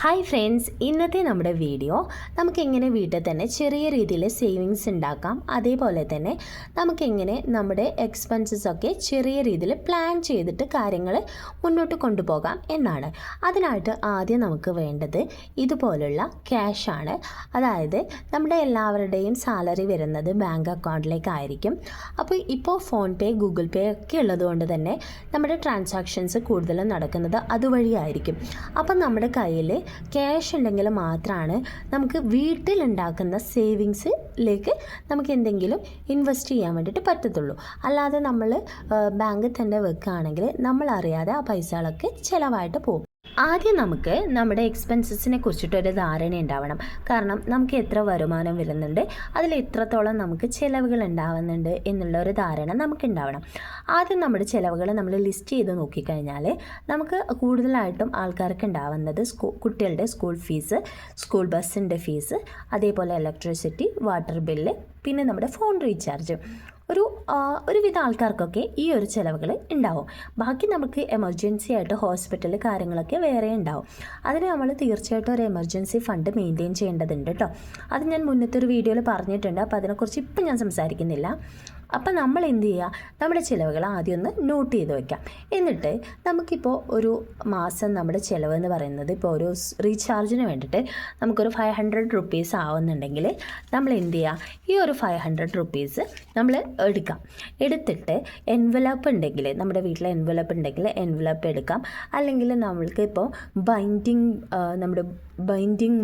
Hi friends ഇന്നത്തെ നമ്മുടെ video നമുക്കെങ്ങനെ വീട്ടിൽ തന്നെ ചെറിയ രീതിയിൽ സേവിങ്സ് ഉണ്ടാക്കാം. അതേപോലെ തന്നെ നമുക്കെങ്ങനെ നമ്മുടെ എക്സ്പെൻസസ് ഒക്കെ ചെറിയ രീതിയിൽ പ്ലാൻ ചെയ്തിട്ട് കാര്യങ്ങൾ മുന്നോട്ട് കൊണ്ടുപോകാം എന്നാണ്. അതിനായിട്ട് ആദ്യം നമുക്ക് വേണ്ടത് ഇതുപോലുള്ള ക്യാഷാണ് അതായത് നമ്മുടെ എല്ലാവരുടെയും സാലറി വരുന്നത് ബാങ്ക് അക്കൗണ്ടിലേക്കായിരിക്കും അപ്പോൾ ഇപ്പോൾ ഫോൺ പേ ഗൂഗിൾ പേ ഒക്കെ ഉള്ളതുകൊണ്ട് തന്നെ നമ്മുടെ ട്രാൻസാക്ഷൻസ് കൂടുതലും നടക്കുന്നത് അതുവഴിയായിരിക്കും. അപ്പം നമ്മുടെ കയ്യിൽ ക്യാഷ് ഉണ്ടെങ്കിൽ മാത്രമാണ് നമുക്ക് വീട്ടിലുണ്ടാക്കുന്ന സേവിങ്സിലേക്ക് നമുക്ക് എന്തെങ്കിലും ഇൻവെസ്റ്റ് ചെയ്യാൻ വേണ്ടിയിട്ട് പറ്റത്തുള്ളൂ. അല്ലാതെ നമ്മൾ ബാങ്കിൽ തന്നെ വെക്കുകയാണെങ്കിൽ നമ്മളറിയാതെ ആ പൈസകളൊക്കെ ചിലവായിട്ട് പോകും. ആദ്യം നമുക്ക് നമ്മുടെ എക്സ്പെൻസസിനെ കുറിച്ചിട്ടൊരു ധാരണ ഉണ്ടാവണം. കാരണം നമുക്ക് എത്ര വരുമാനം വരുന്നുണ്ട് അതിൽ എത്രത്തോളം നമുക്ക് ചിലവുകൾ ഉണ്ടാവുന്നുണ്ട് എന്നുള്ള ഒരു ധാരണ നമുക്ക് ഉണ്ടാവണം. ആദ്യം നമ്മുടെ ചിലവുകൾ നമ്മൾ ലിസ്റ്റ് ചെയ്ത് നോക്കിക്കഴിഞ്ഞാൽ നമുക്ക് കൂടുതലായിട്ടും ആൾക്കാർക്ക് ഉണ്ടാവുന്നത് സ്കൂ കുട്ടികളുടെ സ്കൂൾ ഫീസ് സ്കൂൾ ബസ്സിന്റെ ഫീസ് അതേപോലെ ഇലക്ട്രിസിറ്റി വാട്ടർ ബില്ല് പിന്നെ നമ്മുടെ ഫോൺ റീചാർജ് ഒരു ഒരുവിധ ആൾക്കാർക്കൊക്കെ ഈ ഒരു ചിലവുകൾ ഉണ്ടാവും ബാക്കി നമുക്ക് എമർജൻസി ആയിട്ട് ഹോസ്പിറ്റൽ കാര്യങ്ങളൊക്കെ വേറെ ഉണ്ടാവും അതിന് നമ്മൾ തീർച്ചയായിട്ടും ഒരു എമർജൻസി ഫണ്ട് മെയിന്റെയിൻ ചെയ്യേണ്ടതുണ്ട് കേട്ടോ അത് ഞാൻ മുന്നത്തെ ഒരു വീഡിയോയിൽ പറഞ്ഞിട്ടുണ്ട്. അപ്പോൾ അതിനെക്കുറിച്ച് ഇപ്പം ഞാൻ സംസാരിക്കുന്നില്ല. അപ്പം നമ്മൾ എന്ത് ചെയ്യുക നമ്മുടെ ചിലവുകൾ ആദ്യം ഒന്ന് നോട്ട് ചെയ്ത് വെക്കാം. എന്നിട്ട് നമുക്കിപ്പോൾ ഒരു മാസം നമ്മുടെ ചിലവ് എന്ന് പറയുന്നത് ഇപ്പോൾ ഒരു റീചാർജിന് വേണ്ടിയിട്ട് നമുക്കൊരു ഫൈവ് ഹൺഡ്രഡ് റുപ്പീസ് ആവുന്നുണ്ടെങ്കിൽ നമ്മൾ എന്ത് ചെയ്യുക ഈ ഒരു ഫൈവ് ഹൺഡ്രഡ് റുപ്പീസ് നമ്മൾ എടുക്കാം. എടുത്തിട്ട് എൻവലപ്പ് ഉണ്ടെങ്കിൽ നമ്മുടെ വീട്ടിൽ എൻവലപ്പ് ഉണ്ടെങ്കിൽ എൻവലപ്പ് എടുക്കാം. അല്ലെങ്കിൽ നമ്മൾക്ക് ഇപ്പോൾ ബൈൻഡിങ് നമ്മുടെ ബൈൻഡിങ്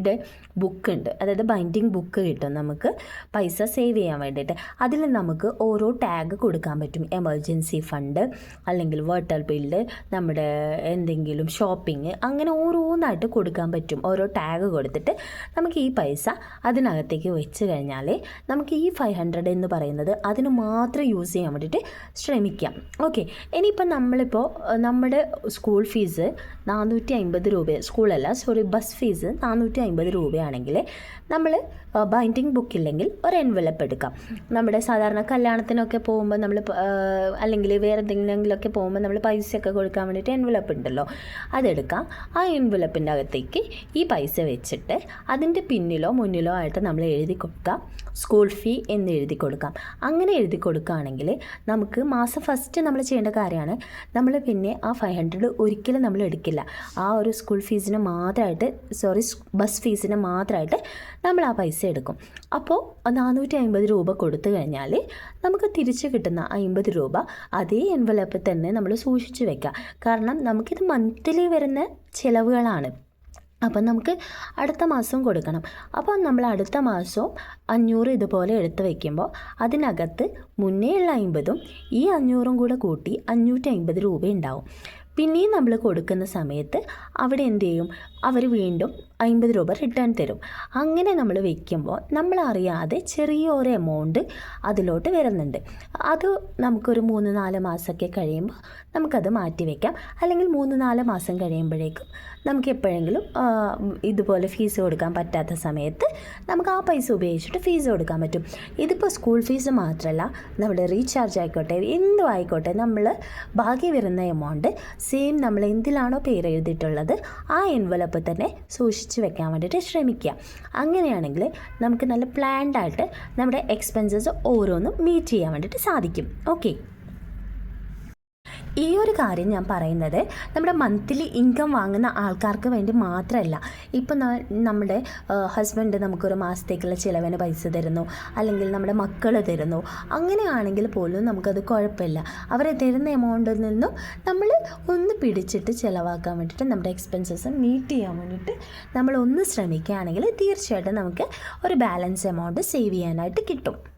മണിയുടെ ബുക്ക് ഉണ്ട് അതായത് ബൈൻഡിങ് ബുക്ക് കിട്ടും നമുക്ക്. പൈസ സേവ് ചെയ്യാൻ വേണ്ടിയിട്ട്. അതിൽ നമുക്ക് ഓരോ ടാഗ് കൊടുക്കാൻ പറ്റും. എമർജൻസി ഫണ്ട് അല്ലെങ്കിൽ വാട്ടർ ബില്ല് നമ്മുടെ എന്തെങ്കിലും ഷോപ്പിംഗ് അങ്ങനെ ഓരോന്നായിട്ട് കൊടുക്കാൻ പറ്റും. ഓരോ ടാഗ് കൊടുത്തിട്ട് നമുക്ക് ഈ പൈസ അതിനകത്തേക്ക് വെച്ച് കഴിഞ്ഞാൽ നമുക്ക് ഈ ഫൈവ് ഹൺഡ്രഡ് എന്ന് പറയുന്നത് അതിന് മാത്രം യൂസ് ചെയ്യാൻ വേണ്ടിയിട്ട് ശ്രമിക്കാം. ഓക്കെ ഇനിയിപ്പോൾ നമ്മളിപ്പോൾ നമ്മുടെ സ്കൂൾ ഫീസ് നാനൂറ്റി അമ്പത് രൂപ. സ്കൂളല്ല സോറി ബസ് ഫീസ് നാനൂറ്റി അമ്പത് രൂപയാണെങ്കിൽ നമ്മൾ ബൈൻഡിങ് ബുക്ക് ഇല്ലെങ്കിൽ ഒരു എൻവലപ്പ് എടുക്കാം. നമ്മുടെ സാധാരണ കല്യാണത്തിനൊക്കെ പോകുമ്പോൾ നമ്മൾ അല്ലെങ്കിൽ വേറെ എന്തെങ്കിലുമൊക്കെ പോകുമ്പോൾ നമ്മൾ പൈസയൊക്കെ കൊടുക്കാൻ വേണ്ടിയിട്ട് എൻവലപ്പ് ഉണ്ടല്ലോ. അതെടുക്കാം. ആ എൻവലപ്പിന്റെ അകത്തേക്ക് ഈ പൈസ വെച്ചിട്ട് അതിന്റെ പിന്നിലോ മുന്നിലോ ആയിട്ട് നമ്മൾ എഴുതി കൊടുക്കാം. സ്കൂൾ ഫീ എന്ന് എഴുതി കൊടുക്കാം. അങ്ങനെ എഴുതി കൊടുക്കുകയാണെങ്കിൽ നമുക്ക് മാസം ഫസ്റ്റ് നമ്മൾ ചെയ്യേണ്ട കാര്യമാണ് നമ്മൾ പിന്നെ ആ ഫൈവ് ഹൺഡ്രഡ് ഒരിക്കലും നമ്മൾ എടുക്കില്ല. ആ ഒരു സ്കൂൾ ഫീസിന് മാത്രമായിട്ട് സോറി ബസ് ഫീസിന് മാത്രമായിട്ട് നമ്മൾ ആ പൈസ എടുക്കും. അപ്പോൾ നാനൂറ്റി അമ്പത് രൂപ കൊടുത്തു കഴിഞ്ഞാൽ നമുക്ക് തിരിച്ച് കിട്ടുന്ന അമ്പത് രൂപ അതേ എൻവലപ്പിൽ തന്നെ നമ്മൾ സൂക്ഷിച്ച് വെക്കുക കാരണം നമുക്കിത് മന്ത്ലി വരുന്ന ചിലവുകളാണ്. അപ്പം നമുക്ക് അടുത്ത മാസം കൊടുക്കണം. അപ്പോൾ നമ്മൾ അടുത്ത മാസവും അഞ്ഞൂറ് ഇതുപോലെ എടുത്ത് വയ്ക്കുമ്പോൾ അതിനകത്ത് മുന്നേ ഉള്ള അമ്പതും ഈ അഞ്ഞൂറും കൂടെ കൂട്ടി അഞ്ഞൂറ്റി അമ്പത് രൂപ ഉണ്ടാവും. പിന്നെയും നമ്മൾ കൊടുക്കുന്ന സമയത്ത് അവിടെ എന്ത് ചെയ്യും? അവർ വീണ്ടും അമ്പത് രൂപ റിട്ടേൺ തരും. അങ്ങനെ നമ്മൾ വെക്കുമ്പോൾ നമ്മൾ അറിയാതെ ചെറിയ ഒരു എമൗണ്ട് അതിലോട്ട് വരുന്നുണ്ട്. അത് നമുക്കൊരു മൂന്ന് നാല് മാസമൊക്കെ കഴിയുമ്പോൾ നമുക്കത് മാറ്റി വയ്ക്കാം അല്ലെങ്കിൽ മൂന്ന് നാല് മാസം കഴിയുമ്പോഴേക്കും നമുക്ക് എപ്പോഴെങ്കിലും ഇതുപോലെ ഫീസ് കൊടുക്കാൻ പറ്റാത്ത സമയത്ത് നമുക്ക് ആ പൈസ ഉപയോഗിച്ചിട്ട് ഫീസ് കൊടുക്കാൻ പറ്റും. ഇതിപ്പോൾ സ്കൂൾ ഫീസ് മാത്രമല്ല നമ്മുടെ റീചാർജ് ആയിക്കോട്ടെ എന്തും ആയിക്കോട്ടെ നമ്മൾ ബാക്കി വരുന്ന എമൗണ്ട് സെയിം നമ്മൾ എന്തിലാണോ പേര് എഴുതിയിട്ടുള്ളത് ആ എൻവലപ്പ് തന്നെ സൂക്ഷിച്ച് വെക്കാൻ വേണ്ടിയിട്ട് ശ്രമിക്കുക. അങ്ങനെയാണെങ്കിൽ നമുക്ക് നല്ല പ്ലാൻഡായിട്ട് നമ്മുടെ എക്സ്പെൻസസ് ഓരോന്നും മീറ്റ് ചെയ്യാൻ വേണ്ടിയിട്ട് സാധിക്കും. ഓക്കെ ഈ ഒരു കാര്യം ഞാൻ പറയുന്നത് നമ്മുടെ മന്ത്ലി ഇൻകം വാങ്ങുന്ന ആൾക്കാർക്ക് വേണ്ടി മാത്രമല്ല ഇപ്പം നമ്മുടെ ഹസ്ബൻഡ് നമുക്കൊരു മാസത്തേക്കുള്ള ചിലവിന് പൈസ തരുന്നു. അല്ലെങ്കിൽ നമ്മുടെ മക്കൾ തരുന്നു. അങ്ങനെയാണെങ്കിൽ പോലും നമുക്കത് കുഴപ്പമില്ല. അവർ തരുന്ന എമൗണ്ടിൽ നിന്നും നമ്മൾ ഒന്ന് പിടിച്ചിട്ട് ചിലവാക്കാൻ വേണ്ടിയിട്ട് നമ്മുടെ എക്സ്പെൻസസ് മീറ്റ് ചെയ്യാൻ വേണ്ടിയിട്ട് നമ്മൾ ഒന്ന് ശ്രമിക്കുകയാണെങ്കിൽ തീർച്ചയായിട്ടും നമുക്ക് ഒരു ബാലൻസ് എമൗണ്ട് സേവ് ചെയ്യാനായിട്ട് കിട്ടും.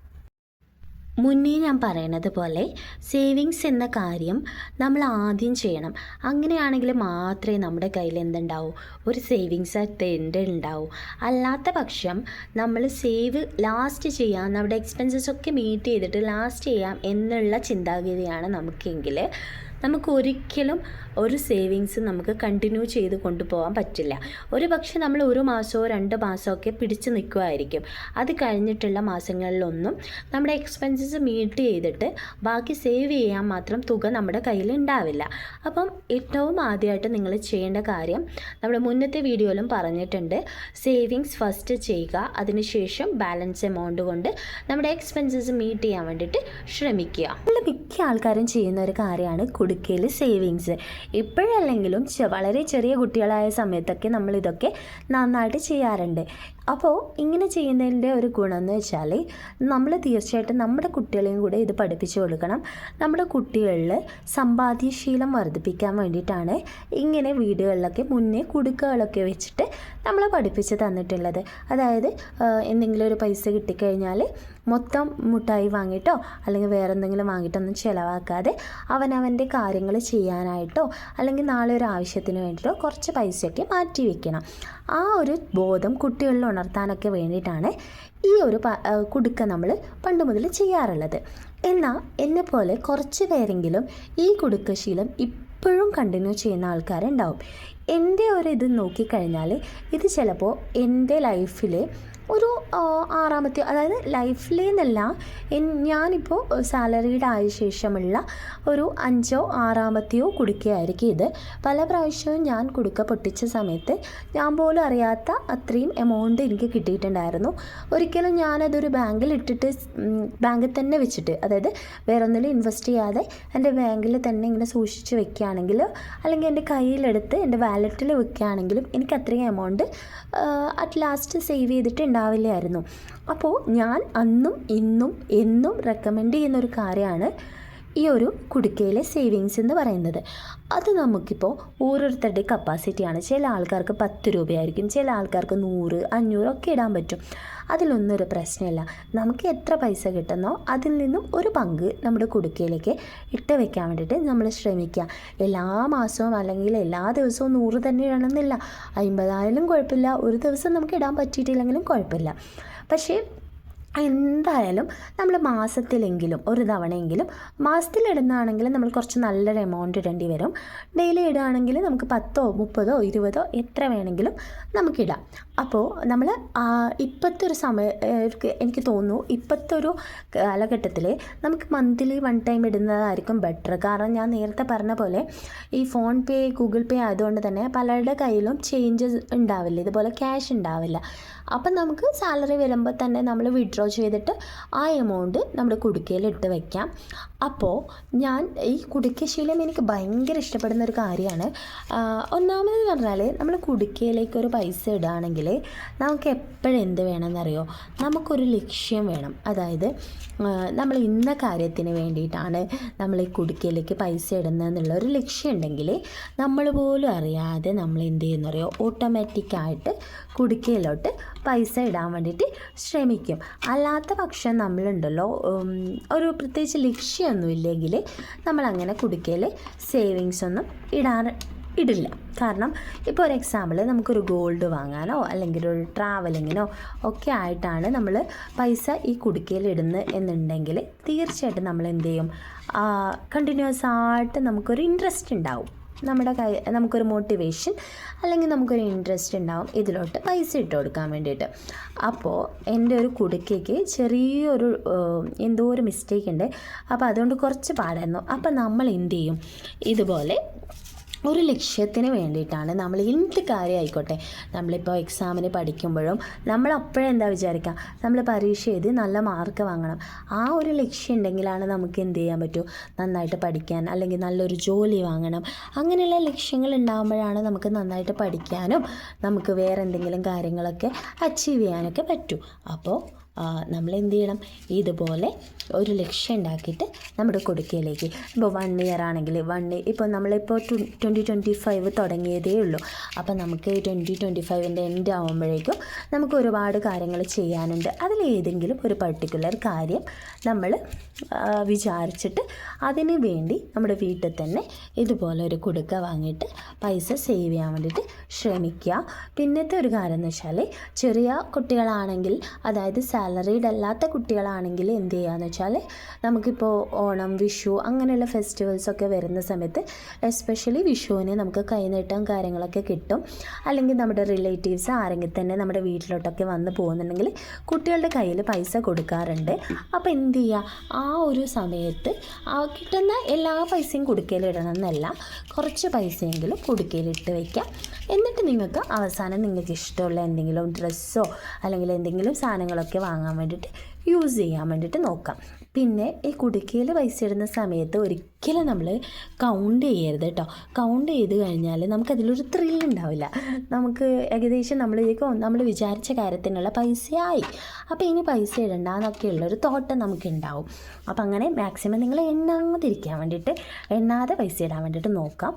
മുന്നേ ഞാൻ പറയണത് പോലെ സേവിങ്സ് എന്ന കാര്യം നമ്മൾ ആദ്യം ചെയ്യണം. അങ്ങനെയാണെങ്കിൽ മാത്രമേ നമ്മുടെ കയ്യിൽ എന്തുണ്ടാവൂ? ഒരു സേവിങ്സ് എന്റെ ഉണ്ടാവൂ. അല്ലാത്ത പക്ഷം നമ്മൾ സേവ് ലാസ്റ്റ് ചെയ്യാം. നമ്മുടെ എക്സ്പെൻസസ് ഒക്കെ മീറ്റ് ചെയ്തിട്ട് ലാസ്റ്റ് ചെയ്യാം എന്നുള്ള ചിന്താഗതിയാണ് നമുക്കെങ്കിൽ നമുക്ക് ഒരിക്കലും ഒരു സേവിങ്സ് നമുക്ക് കണ്ടിന്യൂ ചെയ്ത് കൊണ്ടുപോകാൻ പറ്റില്ല. ഒരു പക്ഷേ നമ്മൾ ഒരു മാസമോ രണ്ട് മാസമോ ഒക്കെ പിടിച്ചു നിൽക്കുമായിരിക്കും അത് കഴിഞ്ഞിട്ടുള്ള മാസങ്ങളിലൊന്നും നമ്മുടെ എക്സ്പെൻസസ് മീറ്റ് ചെയ്തിട്ട് ബാക്കി സേവ് ചെയ്യാൻ മാത്രം തുക നമ്മുടെ കയ്യിൽ ഉണ്ടാവില്ല. അപ്പം ഏറ്റവും ആദ്യമായിട്ട് നിങ്ങൾ ചെയ്യേണ്ട കാര്യം നമ്മുടെ മുന്നത്തെ വീഡിയോയിലും പറഞ്ഞിട്ടുണ്ട്. സേവിങ്സ് ഫസ്റ്റ് ചെയ്യുക അതിനുശേഷം ബാലൻസ് എമൗണ്ട് കൊണ്ട് നമ്മുടെ എക്സ്പെൻസസ് മീറ്റ് ചെയ്യാൻ വേണ്ടിയിട്ട് ശ്രമിക്കുക. നമ്മൾ മിക്ക ആൾക്കാരും ചെയ്യുന്ന ഒരു കാര്യമാണ് കുടുക്കയിൽ സേവിങ്സ് ഇപ്പോഴല്ലെങ്കിലും വളരെ ചെറിയ കുട്ടികളായ സമയത്തൊക്കെ നമ്മൾ ഇതൊക്കെ നന്നായിട്ട് ചെയ്യാറുണ്ട്. അപ്പോൾ ഇങ്ങനെ ചെയ്യുന്നതിന്റെ ഒരു ഗുണം എന്ന് വെച്ചാൽ നമ്മൾ തീർച്ചയായിട്ടും നമ്മുടെ കുട്ടികളെയും കൂടെ ഇത് പഠിപ്പിച്ചു കൊടുക്കണം. നമ്മുടെ കുട്ടികളിൽ സമ്പാദ്യശീലം വർദ്ധിപ്പിക്കാൻ വേണ്ടിയിട്ടാണ് ഇങ്ങനെ വീടുകളിലൊക്കെ മുന്നേ കുടുക്കകളൊക്കെ വെച്ചിട്ട് നമ്മളെ പഠിപ്പിച്ച് തന്നിട്ടുള്ളത്. അതായത് എന്തെങ്കിലും ഒരു പൈസ കിട്ടിക്കഴിഞ്ഞാൽ മൊത്തം മുട്ടായി വാങ്ങിയിട്ടോ അല്ലെങ്കിൽ വേറെ എന്തെങ്കിലും വാങ്ങിയിട്ടൊന്നും ചിലവാക്കാതെ അവനവന്റെ കാര്യങ്ങൾ ചെയ്യാനായിട്ടോ അല്ലെങ്കിൽ നാളെ ഒരു ആവശ്യത്തിന് വേണ്ടിയിട്ടോ കുറച്ച് പൈസയൊക്കെ മാറ്റി വെക്കണം. ആ ഒരു ബോധം കുട്ടികളിൽ ഉണർത്താനൊക്കെ വേണ്ടിയിട്ടാണ് ഈ ഒരു കുടുക്ക നമ്മൾ പണ്ട് മുതൽ ചെയ്യാറുള്ളത്. എന്നാൽ എന്നെപ്പോലെ കുറച്ച് പേരെങ്കിലും ഈ കുടുക്കശീലം ഇപ്പോഴും കണ്ടിന്യൂ ചെയ്യുന്ന ആൾക്കാരുണ്ടാവും. എന്റെ ഒരു ഇത് നോക്കിക്കഴിഞ്ഞാൽ ഇത് ചിലപ്പോൾ എന്റെ ലൈഫിൽ ഒരു ആറാമത്തെ അതായത് ലൈഫിലേന്നല്ല എന്നല്ല ഞാനിപ്പോൾ സാലറീഡ് ആയ ശേഷമുള്ള ഒരു അഞ്ചോ ആറാമത്തെയോ കുടുക്കയായിരിക്കും ഇത്. പല പ്രാവശ്യവും ഞാൻ കുടുക്ക പൊട്ടിച്ച സമയത്ത് ഞാൻ പോലും അറിയാത്ത അത്രയും എമൗണ്ട് എനിക്ക് കിട്ടിയിട്ടുണ്ടായിരുന്നു. ഒരിക്കലും ഞാനതൊരു ബാങ്കിൽ ഇട്ടിട്ട് ബാങ്കിൽ തന്നെ വെച്ചിട്ട് അതായത് വേറെ ഒന്നിലും ഇൻവെസ്റ്റ് ചെയ്യാതെ എന്റെ ബാങ്കിൽ തന്നെ ഇങ്ങനെ സൂക്ഷിച്ച് വെക്കുകയാണെങ്കിൽ അല്ലെങ്കിൽ എന്റെ കയ്യിലെടുത്ത് എന്റെ വാലറ്റിൽ വെക്കുകയാണെങ്കിലും എനിക്ക് അത്രയും എമൗണ്ട് അറ്റ് ലാസ്റ്റ് സേവ് ചെയ്തിട്ട് ഉണ്ടാവില്ലായിരുന്നു അപ്പോൾ ഞാൻ അന്നും ഇന്നും എന്നും റെക്കമെൻഡ് ചെയ്യുന്ന ഒരു കാര്യമാണ് ഈ ഒരു കുടുക്കയിലെ സേവിങ്സ് എന്ന് പറയുന്നത്. അത് നമുക്കിപ്പോൾ ഓരോരുത്തരുടെ കപ്പാസിറ്റിയാണ് ചില ആൾക്കാർക്ക് പത്ത് രൂപയായിരിക്കും ചില ആൾക്കാർക്ക് നൂറ് അഞ്ഞൂറ് ഒക്കെ ഇടാൻ പറ്റും. അതിലൊന്നും ഒരു പ്രശ്നമില്ല. നമുക്ക് എത്ര പൈസ കിട്ടുന്നോ അതിൽ നിന്നും ഒരു പങ്ക് നമ്മുടെ കുടുക്കയിലേക്ക് ഇട്ട് വെക്കാൻ വേണ്ടിയിട്ട് നമ്മൾ ശ്രമിക്കുക. എല്ലാ മാസവും അല്ലെങ്കിൽ എല്ലാ ദിവസവും നൂറ് തന്നെ ഇടണമെന്നില്ല. അമ്പതായാലും കുഴപ്പമില്ല. ഒരു ദിവസം നമുക്ക് ഇടാൻ പറ്റിയിട്ടില്ലെങ്കിലും കുഴപ്പമില്ല. പക്ഷേ എന്തായാലും നമ്മൾ മാസത്തിലെങ്കിലും ഒരു തവണയെങ്കിലും മാസത്തിലിടുന്നതാണെങ്കിൽ നമ്മൾ കുറച്ച് നല്ലൊരു എമൗണ്ട് ഇടേണ്ടി വരും. ഡെയിലി ഇടുകയാണെങ്കിൽ നമുക്ക് പത്തോ മുപ്പതോ ഇരുപതോ എത്ര വേണമെങ്കിലും നമുക്കിടാം. അപ്പോൾ നമ്മൾ ഇപ്പോഴത്തെ ഒരു സമയ എനിക്ക് തോന്നുന്നു ഇപ്പോഴത്തെ ഒരു കാലഘട്ടത്തിൽ നമുക്ക് മന്ത്ലി വൺ ടൈം ഇടുന്നതായിരിക്കും ബെറ്റർ കാരണം ഞാൻ നേരത്തെ പറഞ്ഞ പോലെ ഈ ഫോൺ പേ ഗൂഗിൾ പേ ആയതുകൊണ്ട് തന്നെ പലരുടെ കയ്യിലും ചേഞ്ചസ് ഉണ്ടാവില്ല. ഇതുപോലെ ക്യാഷ് ഉണ്ടാവില്ല. അപ്പം നമുക്ക് സാലറി വരുമ്പോൾ തന്നെ നമ്മൾ വിഡ്രോ ചെയ്തിട്ട് ആ എമൗണ്ട് നമ്മുടെ കുടുക്കയിൽ ഇട്ട് വയ്ക്കാം അപ്പോൾ ഞാൻ ഈ കുടുക്കശീലം എനിക്ക് ഭയങ്കര ഇഷ്ടപ്പെടുന്ന ഒരു കാര്യമാണ്. ഒന്നാമത് പറഞ്ഞാൽ നമ്മൾ കുടുക്കയിലേക്ക് ഒരു പൈസ ഇടുകയാണെങ്കിൽ നമുക്ക് എപ്പോഴും എന്ത് വേണമെന്നറിയോ? നമുക്കൊരു ലക്ഷ്യം വേണം. അതായത് നമ്മൾ ഇന്ന കാര്യത്തിന് വേണ്ടിയിട്ടാണ് നമ്മൾ ഈ കുടുക്കയിലേക്ക് പൈസ ഇടുന്നത് എന്നുള്ള ഒരു ലക്ഷ്യം ഉണ്ടെങ്കിൽ നമ്മൾ പോലും അറിയാതെ നമ്മൾ എന്ത് ചെയ്യുന്ന ചെയ്യുന്നറിയോ ഓട്ടോമാറ്റിക്കായിട്ട് കുടുക്കയിലോട്ട് പൈസ ഇടാൻ വേണ്ടിയിട്ട് ശ്രമിക്കും. അല്ലാത്ത പക്ഷം നമ്മളുണ്ടല്ലോ ഒരു പ്രത്യേകിച്ച് ലക്ഷ്യമൊന്നും ഇല്ലെങ്കിൽ നമ്മളങ്ങനെ കുടുക്കയിൽ സേവിങ്സ് ഒന്നും ഇടാൻ ഇടില്ല. കാരണം ഇപ്പോൾ ഒരു എക്സാമ്പിൾ നമുക്കൊരു ഗോൾഡ് വാങ്ങാനോ അല്ലെങ്കിൽ ഒരു ട്രാവലിങ്ങിനോ ഒക്കെ ആയിട്ടാണ് നമ്മൾ പൈസ ഈ കുടുക്കയിൽ ഇടുന്നത് എന്നുണ്ടെങ്കിൽ തീർച്ചയായിട്ടും നമ്മൾ എന്ത് ചെയ്യും? കണ്ടിന്യൂസ് ആയിട്ട് നമുക്കൊരു ഇൻട്രസ്റ്റ് ഉണ്ടാവും. നമ്മുടെ കൈ നമുക്കൊരു മോട്ടിവേഷൻ അല്ലെങ്കിൽ നമുക്കൊരു ഇൻട്രസ്റ്റ് ഉണ്ടാവും ഇതിലോട്ട് പൈസ ഇട്ട് കൊടുക്കാൻ വേണ്ടിയിട്ട്. അപ്പോൾ എന്റെ ഒരു കുടുക്കയ്ക്ക് ചെറിയൊരു എന്തോ ഒരു മിസ്റ്റേക്ക് ഉണ്ട്. അപ്പോൾ അതുകൊണ്ട് കുറച്ച് പാടായിരുന്നു. അപ്പോൾ നമ്മൾ എന്ത് ചെയ്യും? ഇതുപോലെ ഒരു ലക്ഷ്യത്തിന് വേണ്ടിയിട്ടാണ് നമ്മൾ എന്ത് കാര്യമായിക്കോട്ടെ നമ്മളിപ്പോൾ എക്സാമിന് പഠിക്കുമ്പോഴും നമ്മൾ അപ്പോഴെന്താ വിചാരിക്കുക? നമ്മൾ പരീക്ഷ എഴുതി നല്ല മാർക്ക് വാങ്ങണം. ആ ഒരു ലക്ഷ്യം ഉണ്ടെങ്കിലാണ് നമുക്ക് എന്ത് ചെയ്യാൻ പറ്റൂ? നന്നായിട്ട് പഠിക്കാൻ അല്ലെങ്കിൽ നല്ലൊരു ജോലി വാങ്ങണം. അങ്ങനെയുള്ള ലക്ഷ്യങ്ങൾ ഉണ്ടാകുമ്പോഴാണ് നമുക്ക് നന്നായിട്ട് പഠിക്കാനും നമുക്ക് വേറെ എന്തെങ്കിലും കാര്യങ്ങളൊക്കെ അച്ചീവ് ചെയ്യാനൊക്കെ പറ്റൂ. അപ്പോൾ നമ്മൾ എന്ത് ചെയ്യണം ഇതുപോലെ ഒരു ലക്ഷ്യം ഉണ്ടാക്കിയിട്ട് നമ്മുടെ കൊടുക്കയിലേക്ക്. ഇപ്പോൾ വൺ ഇയർ ആണെങ്കിൽ വൺ ഇപ്പോൾ നമ്മളിപ്പോൾ ട്വന്റി ട്വന്റി ഫൈവ് തുടങ്ങിയതേ ഉള്ളൂ. അപ്പോൾ നമുക്ക് ട്വന്റി ട്വന്റി ഫൈവിന്റെ എൻഡ് ആകുമ്പോഴേക്കും നമുക്ക് ഒരുപാട് കാര്യങ്ങൾ ചെയ്യാനുണ്ട്. അതിലേതെങ്കിലും ഒരു പർട്ടിക്കുലർ കാര്യം നമ്മൾ വിചാരിച്ചിട്ട് അതിന് വേണ്ടി നമ്മുടെ വീട്ടിൽ തന്നെ ഇതുപോലെ ഒരു കുടുക്ക വാങ്ങിയിട്ട് പൈസ സേവ് ചെയ്യാൻ വേണ്ടിയിട്ട് ശ്രമിക്കുക. പിന്നത്തെ ഒരു കാര്യം എന്ന് വെച്ചാൽ ചെറിയ കുട്ടികളാണെങ്കിൽ അതായത് സാലറീഡ് അല്ലാത്ത കുട്ടികളാണെങ്കിൽ എന്ത് ചെയ്യുകയെന്ന് വെച്ചാൽ നമുക്കിപ്പോൾ ഓണം വിഷു അങ്ങനെയുള്ള ഫെസ്റ്റിവൽസൊക്കെ വരുന്ന സമയത്ത് എസ്പെഷ്യലി വിഷുവിന് നമുക്ക് കൈനീട്ടം കാര്യങ്ങളൊക്കെ കിട്ടും. അല്ലെങ്കിൽ നമ്മുടെ റിലേറ്റീവ്സ് ആരെങ്കിലും തന്നെ നമ്മുടെ വീട്ടിലോട്ടൊക്കെ വന്ന് പോകുന്നുണ്ടെങ്കിൽ കുട്ടികളുടെ കയ്യിൽ പൈസ കൊടുക്കാറുണ്ട്. അപ്പോൾ എന്ത് ചെയ്യുക ആ ഒരു സമയത്ത് ആ കിട്ടുന്ന എല്ലാ പൈസയും കുടുക്കയിലിടണം എന്നല്ല. കുറച്ച് പൈസയെങ്കിലും കുടുക്കയിലിട്ട് വയ്ക്കാം എന്നിട്ട് നിങ്ങൾക്ക് അവസാനം നിങ്ങൾക്ക് ഇഷ്ടമുള്ള എന്തെങ്കിലും ഡ്രസ്സോ അല്ലെങ്കിൽ എന്തെങ്കിലും സാധനങ്ങളൊക്കെ വാങ്ങാൻ വേണ്ടിയിട്ട് യൂസ് ചെയ്യാൻ വേണ്ടിയിട്ട് നോക്കാം. പിന്നെ ഈ കുടുക്കയിൽ പൈസ ഇടുന്ന സമയത്ത് ഒരിക്കലും നമ്മൾ കൗണ്ട് ചെയ്യരുത് കേട്ടോ കൗണ്ട് ചെയ്ത് കഴിഞ്ഞാൽ നമുക്കതിലൊരു ത്രിൽ ഉണ്ടാവില്ല. നമുക്ക് ഏകദേശം നമ്മൾ നമ്മൾ വിചാരിച്ച കാര്യത്തിനുള്ള പൈസയായി. അപ്പോൾ ഇനി പൈസ ഇടണ്ട എന്നൊക്കെയുള്ളൊരു തോട്ടം നമുക്ക് ഉണ്ടാവും അപ്പോൾ അങ്ങനെ മാക്സിമം നിങ്ങൾ എണ്ണാതിരിക്കാൻ വേണ്ടിയിട്ട് എണ്ണാതെ പൈസ ഇടാൻ വേണ്ടിയിട്ട് നോക്കാം.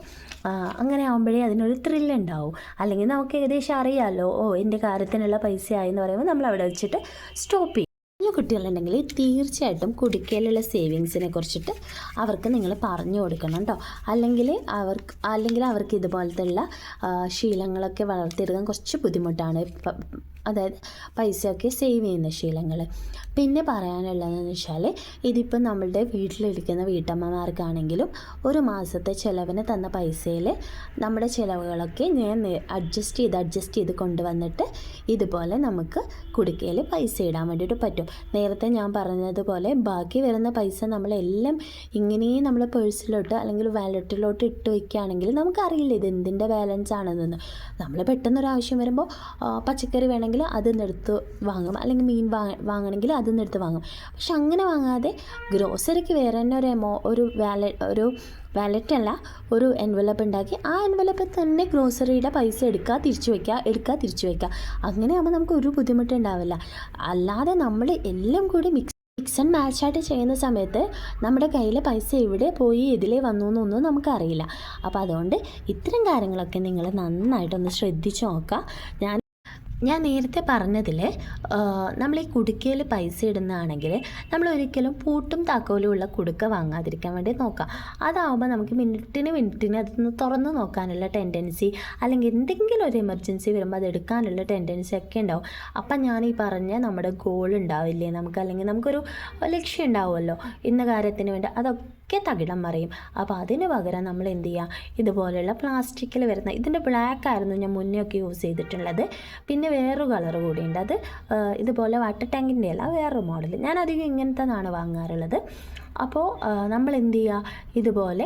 അങ്ങനെ ആകുമ്പോഴേ അതിനൊരു ത്രിൽ ഉണ്ടാവും. അല്ലെങ്കിൽ നമുക്ക് ഏകദേശം അറിയാമല്ലോ ഓ എന്റെ കാര്യത്തിനുള്ള പൈസയായി എന്ന് പറയുമ്പോൾ നമ്മൾ അവിടെ വെച്ചിട്ട് സ്റ്റോപ്പ് ചെയ്യും. കുഞ്ഞു കുട്ടികളുണ്ടെങ്കിൽ തീർച്ചയായിട്ടും കുടിക്കയിലുള്ള സേവിങ്സിനെ കുറിച്ചിട്ട് അവർക്ക് നിങ്ങൾ പറഞ്ഞു കൊടുക്കണം കേട്ടോ. അല്ലെങ്കിൽ അവർക്ക് അല്ലെങ്കിൽ അവർക്ക് ഇതുപോലത്തെ ഉള്ള ശീലങ്ങളൊക്കെ വളർത്തിയെടുക്കാൻ കുറച്ച് ബുദ്ധിമുട്ടാണ്. അതായത് പൈസയൊക്കെ സേവ് ചെയ്യുന്ന ശീലങ്ങൾ പിന്നെ പറയാനുള്ളതെന്ന് വെച്ചാൽ ഇതിപ്പോൾ നമ്മളുടെ വീട്ടിലിരിക്കുന്ന വീട്ടമ്മമാർക്കാണെങ്കിലും ഒരു മാസത്തെ ചിലവിന് തന്ന പൈസയിൽ നമ്മുടെ ചിലവുകളൊക്കെ ഞാൻ അഡ്ജസ്റ്റ് ചെയ്ത് അഡ്ജസ്റ്റ് ചെയ്ത് കൊണ്ടുവന്നിട്ട് ഇതുപോലെ നമുക്ക് കുടുക്കയിൽ പൈസ ഇടാൻ വേണ്ടിയിട്ട് പറ്റും. നേരത്തെ ഞാൻ പറഞ്ഞതുപോലെ ബാക്കി വരുന്ന പൈസ നമ്മളെല്ലാം ഇങ്ങനെ നമ്മൾ പേഴ്സിലോട്ട് അല്ലെങ്കിൽ വാലറ്റിലോട്ട് ഇട്ട് വയ്ക്കുകയാണെങ്കിൽ നമുക്കറിയില്ല ഇത് എന്തിന്റെ ബാലൻസ് ആണെന്നൊന്ന് നമ്മൾ പെട്ടെന്നൊരു ആവശ്യം വരുമ്പോൾ പച്ചക്കറി വേണമെങ്കിൽ അതിൽ അത് എടുത്ത് വാങ്ങും. അല്ലെങ്കിൽ മീൻ വാങ്ങ വാങ്ങണമെങ്കിൽ നിന്ന് എടുത്ത് വാങ്ങും. പക്ഷെ അങ്ങനെ വാങ്ങാതെ ഗ്രോസറിക്ക് വേറെ തന്നെ ഒരു എമോ ഒരു വാല ഒരു വാലറ്റ് അല്ല ഒരു എൻവലപ്പ് ഉണ്ടാക്കി ആ എൻവലപ്പിൽ തന്നെ ഗ്രോസറിയുടെ പൈസ എടുക്കുക തിരിച്ചു വയ്ക്കുക എടുക്കുക തിരിച്ചു വയ്ക്കുക അങ്ങനെയാകുമ്പോൾ നമുക്ക് ഒരു ബുദ്ധിമുട്ടുണ്ടാവില്ല. അല്ലാതെ നമ്മൾ എല്ലാം കൂടി മിക്സ് മിക്സ് ആൻഡ് മാച്ച് ആയിട്ട് ചെയ്യുന്ന സമയത്ത് നമ്മുടെ കയ്യിലെ പൈസ എവിടെ പോയി ഇതിലേ വന്നു എന്നൊന്നും നമുക്കറിയില്ല. അപ്പോൾ അതുകൊണ്ട് ഇത്തരം കാര്യങ്ങളൊക്കെ നിങ്ങൾ നന്നായിട്ടൊന്ന് ശ്രദ്ധിച്ച് നോക്കുക. ഞാൻ ഞാൻ നേരത്തെ പറഞ്ഞതിൽ നമ്മൾ ഈ കുടുക്കയിൽ പൈസ ഇടുന്നതാണെങ്കിൽ നമ്മൾ ഒരിക്കലും പൂട്ടും താക്കോലും ഉള്ള കുടുക്ക വാങ്ങാതിരിക്കാൻ വേണ്ടി നോക്കാം. അതാവുമ്പോൾ നമുക്ക് മിനിറ്റിന് മിനിറ്റിന് അതൊന്ന് തുറന്ന് നോക്കാനുള്ള ടെൻഡൻസി അല്ലെങ്കിൽ എന്തെങ്കിലും ഒരു എമർജൻസി വരുമ്പോൾ അത് എടുക്കാനുള്ള ടെൻഡൻസി ഒക്കെ ഉണ്ടാവും. അപ്പം ഞാൻ ഈ പറഞ്ഞ നമ്മുടെ ഗോൾ ഉണ്ടാവില്ലേ നമുക്ക്? അല്ലെങ്കിൽ നമുക്കൊരു ലക്ഷ്യം ഉണ്ടാവുമല്ലോ ഇന്ന കാര്യത്തിന് വേണ്ടി. അതൊക്കെ തകിടം മറിയും. അപ്പോൾ അതിന് പകരം നമ്മൾ എന്ത് ചെയ്യുക ഇതുപോലെയുള്ള പ്ലാസ്റ്റിക്കിൽ വരുന്ന ഇതിന്റെ ബ്ലാക്ക് ആയിരുന്നു ഞാൻ മുന്നേ ഒക്കെ യൂസ് ചെയ്തിട്ടുള്ളത്. പിന്നെ വേറൊരു കളർ കൂടിയുണ്ട് അത് ഇതുപോലെ വാട്ടർ ടാങ്കിന്റെ അല്ല വേറൊരു മോഡൽ ഞാൻ അധികം ഇങ്ങനത്തതാണ് വാങ്ങാറുള്ളത്. അപ്പോൾ നമ്മൾ എന്ത് ചെയ്യുക ഇതുപോലെ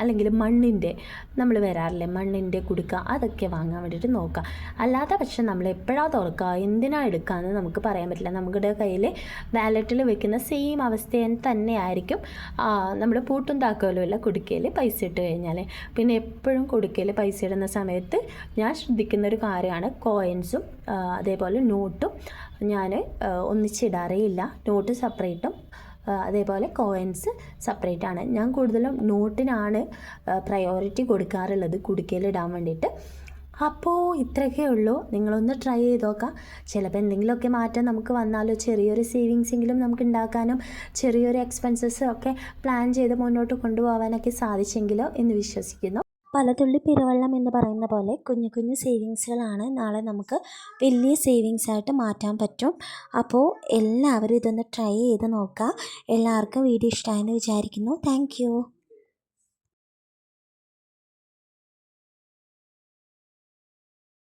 അല്ലെങ്കിൽ മണ്ണിന്റെ നമ്മൾ വരാറില്ലേ? മണ്ണിന്റെ കുടുക്ക അതൊക്കെ വാങ്ങാൻ വേണ്ടിയിട്ട് നോക്കുക അല്ലാത്ത പക്ഷേ നമ്മൾ എപ്പോഴാണ് തുറക്കുക എന്തിനാ എന്ന് നമുക്ക് പറയാൻ പറ്റില്ല. നമ്മുടെ കയ്യിൽ വാലറ്റിൽ വെക്കുന്ന സെയിം അവസ്ഥ തന്നെ ആയിരിക്കും. നമ്മൾ പൂട്ടും താക്കോലും ഇല്ല കുടുക്കയിൽ പൈസ ഇട്ട് കഴിഞ്ഞാൽ പിന്നെ എപ്പോഴും കുടുക്കയിൽ പൈസ ഇടുന്ന സമയത്ത് ഞാൻ ശ്രദ്ധിക്കുന്ന ഒരു കാര്യമാണ് കോയിൻസും അതേപോലെ നോട്ടും ഞാൻ ഒന്നിച്ചിടാറേ ഇല്ല. നോട്ട് സെപ്പറേറ്റും അതേപോലെ കോയിൻസ് സെപ്പറേറ്റ് ആണ്. ഞാൻ കൂടുതലും നോട്ടിനാണ് പ്രയോറിറ്റി കൊടുക്കാറുള്ളത് കുടുക്കയിലിടാൻ വേണ്ടിയിട്ട്. അപ്പോൾ ഇത്രയൊക്കെ ഉള്ളൂ. നിങ്ങളൊന്ന് ട്രൈ ചെയ്ത് നോക്കാം. ചിലപ്പോൾ എന്തെങ്കിലുമൊക്കെ മാറ്റം നമുക്ക് വന്നാലോ ചെറിയൊരു സേവിങ്സ് എങ്കിലും നമുക്ക് ഉണ്ടാക്കാനും ചെറിയൊരു എക്സ്പെൻസസ് ഒക്കെ പ്ലാൻ ചെയ്ത് മുന്നോട്ട് കൊണ്ടുപോകാനൊക്കെ സാധിച്ചെങ്കിലോ എന്ന് വിശ്വസിക്കുന്നു. പലതുള്ളി പെരുവെള്ളം എന്ന് പറയുന്ന പോലെ കുഞ്ഞു കുഞ്ഞു സേവിങ്സുകളാണ് നാളെ നമുക്ക് വലിയ സേവിങ്സ് ആയിട്ട് മാറ്റാൻ പറ്റും. അപ്പോൾ എല്ലാവരും ഇതൊന്ന് ട്രൈ ചെയ്ത് നോക്കുക എല്ലാവർക്കും വീഡിയോ ഇഷ്ടമായെന്ന് വിചാരിക്കുന്നു. താങ്ക്